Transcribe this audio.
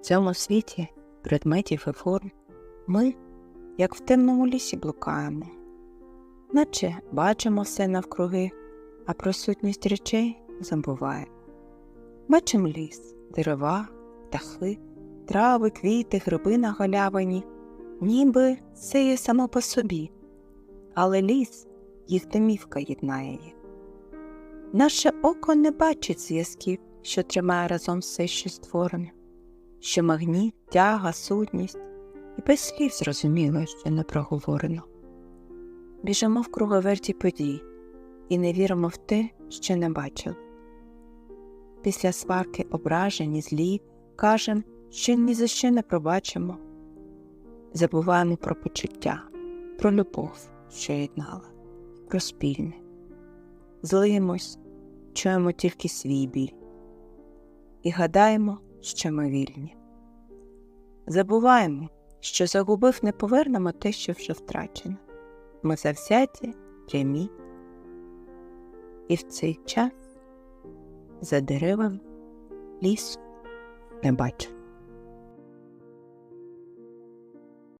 В цьому світі предметів і форм ми, як в темному лісі, блукаємо, наче бачимо все навкруги, а про сутність речей забуваємо. Бачимо ліс, дерева, птахи, трави, квіти, гриби на галявині, ніби це є само по собі, але ліс їх домівка єднає. Наше око не бачить зв'язків, що тримає разом все, що створене, що магніт, тяга, сутність, і без слів зрозуміло, що не проговорено. Біжимо в круговерті подій і не віримо в те, що не бачили. Після сварки ображені, злі, кажем, що ні за що не пробачимо. Забуваємо про почуття, про любов, що єднала, про спільне. Злимось, чуємо тільки свій біль і гадаємо, що ми вільні. Забуваємо, що загубив не повернемо те, що вже втрачено. Ми завзяті, прямі. І в цей час за деревами лісу не бачу.